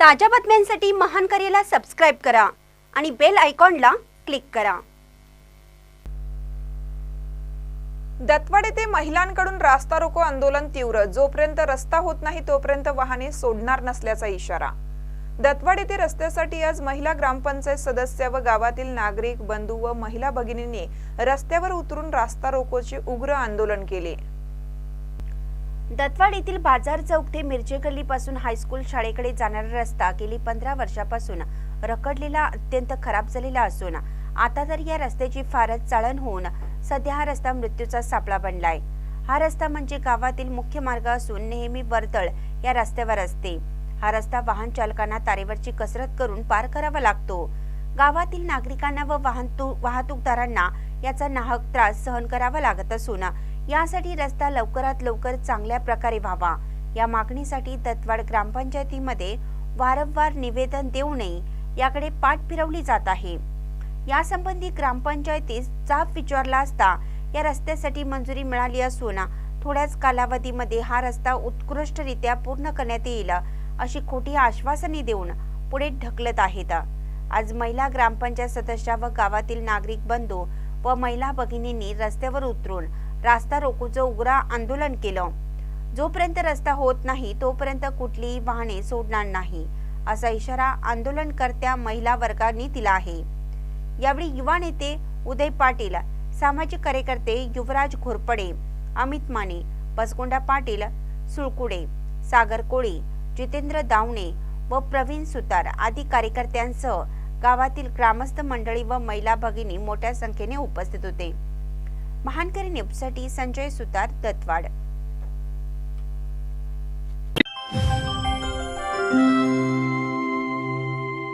ताज्या बातम्यांसाठी महान करेला सबस्क्राईब करा आणि बेल आयकॉनला क्लिक करा. दत्तवाड येथे महिलांकडून रास्ता रोको आंदोलन तीव्र. जोपर्यंत रस्ता होत नाही तोपर्यंत वाहने सोडणार नसल्याचा इशारा. दत्तवाड येथे रस्त्यासाठी आज महिला ग्रामपंचायत सदस्य व गावातील नागरिक बंधू व महिला भगिनींनी रस्त्यावर उतरून रास्ता रोकोचे उग्र आंदोलन केले. दत्तवाड येथील बाजार चौक ते मिरचे गल्लीपासून हायस्कूल शाळेकडे जाणारा रस्ता गेली पंधरा वर्षापासून रखडलेला अत्यंत खराब झालेला असून आता तर या रस्त्याची फारच चाळण होऊन सध्या हा रस्ता मृत्यूचा सापळा बनलाय. हा रस्ता म्हणजे गावातील मुख्य मार्ग असून नेहमी वर्दळ या रस्त्यावर असते. हा रस्ता वाहन चालकांना तारेवरची कसरत करून पार करावा लागतो. गावातील नागरिकांना व वाहनतू वाहतूकदारांना याचा नाहक त्रास सहन करावा लागत असून यासाठी रस्ता लवकरात लवकर चांगल्या प्रकारे व्हावा. या मागणीसाठी दत्तवाड ग्रामपंचायतीमध्ये वारंवार निवेदन देऊनही याकडे पाठ फिरवली जात आहे. यासंबंधी ग्रामपंचायतीस जाब विचारला असता या रस्त्यासाठी मंजुरी मिळाली असून थोड्याच कालावधीमध्ये हा रस्ता उत्कृष्टरित्या पूर्ण करण्यात येईल अशी खोटी आश्वासने देऊन पुढे ढकलत आहेत. आज महिला ग्रामपंचायत सदस्या व गावातील नागरिक बंधू व महिला भगिनींनी रस्त्यावर उतरून रास्ता रोकोचं उग्र आंदोलन केलं. जोपर्यंत रस्ता होत नाही तोपर्यंत कुठलीही वाहने सोडणार नाही असा इशारा आंदोलनकर्त्या महिला वर्गाने दिला आहे. यावेळी युवा नेते उदय पाटील सामाजिक कार्यकर्ते युवराज घोरपडे अमित माने बसगोंडा पाटील सुळकुडे सागर कोळी जितेंद्र दावणे व प्रवीण सुतार आदी कार्यकर्त्यांसह गावातील ग्रामस्थ मंडळी व महिला भगिनी मोठ्या संख्येने उपस्थित होते. महानकरी न्यूजसाठी संजय सुतार दत्तवाड